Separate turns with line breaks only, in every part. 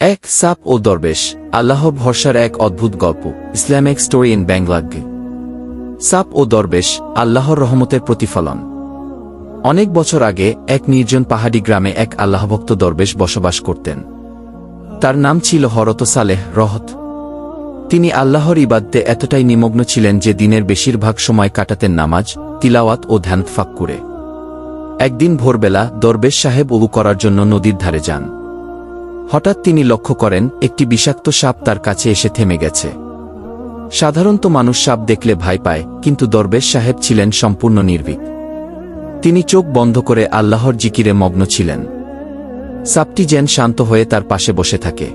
এক সাপ ও দরবেশ, আল্লাহ ভরসার এক অদ্ভুত গল্প, ইসলামিক স্টোরি ইন ব্যাংলাগ সাপ ও দরবেশ, আল্লাহর রহমতের প্রতিফলন। অনেক বছর আগে, এক নির্জন পাহাড়ি গ্রামে এক আল্লাহভক্ত দরবেশ বসবাস করতেন। তার নাম ছিল হরত সালেহ রহত। তিনি আল্লাহর ইবাদতে এতটাই নিমগ্ন ছিলেন যে দিনের বেশিরভাগ সময় কাটাতেন নামাজ, তিলাওয়াত ও ধ্যান ফাক্কুরে। একদিন ভোরবেলা দরবেশ সাহেব উবু করার জন্য নদীর ধারে যান। হঠাৎ তিনি লক্ষ্য করেন, একটি বিষাক্ত সাপ তার কাছে এসে থেমে গেছে। সাধারণত মানুষ সাপ দেখলে ভয় পায়, কিন্তু দরবেশ সাহেব ছিলেন সম্পূর্ণ নির্ভীক। তিনি চোখ বন্ধ করে আল্লাহর জিকিরে মগ্ন ছিলেন। সাপটি যেন শান্ত হয়ে তার পাশে বসে থাকে।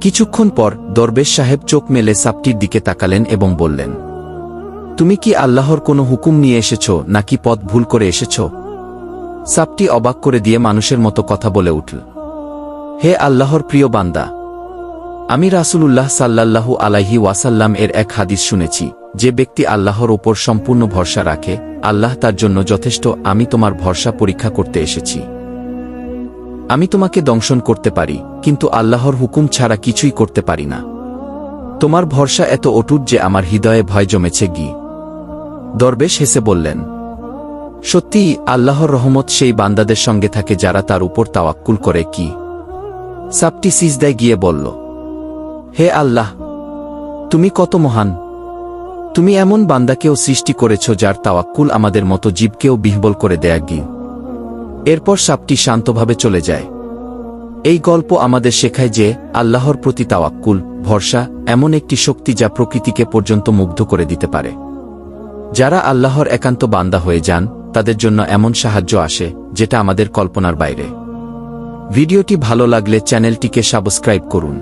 কিছুক্ষণ পর দরবেশ সাহেব চোখ মেলে সাপটির দিকে তাকালেন এবং বললেন, তুমি কি আল্লাহর কোনো হুকুম নিয়ে এসেছ, নাকি পথ ভুল করে এসেছ? সাপটি অবাক করে দিয়ে মানুষের মতো কথা বলে উঠল। হে আল্লাহর প্রিয় বান্দা, আমি রাসূলুল্লাহ সাল্লাল্লাহু আলাইহি ওয়াসাল্লাম এর এক হাদিস শুনেছি, যে ব্যক্তি আল্লাহর ওপর সম্পূর্ণ ভরসা রাখে, আল্লাহ তার জন্য যথেষ্ট, আমি তোমার ভরসা পরীক্ষা করতে এসেছি। আমি তোমাকে দংশন করতে পারি, কিন্তু আল্লাহর হুকুম ছাড়া কিছুই করতে পারি না। তোমার ভরসা এত অটুট যে আমার হৃদয়ে ভয় জমেছে গি। দরবেশ হেসে বললেন, সত্যিই আল্লাহর রহমত সেই বান্দাদের সঙ্গে থাকে যারা তার উপর তাওয়াক্কুল করে কি? সাপটি সিজদায় গিয়ে বলল, হে আল্লাহ, তুমি কত মহান। তুমি এমন বান্দাকেও সৃষ্টি করেছ যার তাওয়াক্কুল আমাদের মতো জীবকেও বিহবল করে দেয়া গিয়ে। এরপর সাপটি শান্তভাবে চলে যায়। এই গল্প আমাদের শেখায় যে আল্লাহর প্রতি তাওয়াক্কুল, ভরসা এমন একটি শক্তি যা প্রকৃতিকে পর্যন্ত মুগ্ধ করে দিতে পারে। যারা আল্লাহর একান্ত বান্দা হয়ে যান, তাদের জন্য এমন সাহায্য আসে যেটা আমাদের কল্পনার বাইরে। ভিডিওটি ভালো লাগলে চ্যানেলটিকে সাবস্ক্রাইব করুন।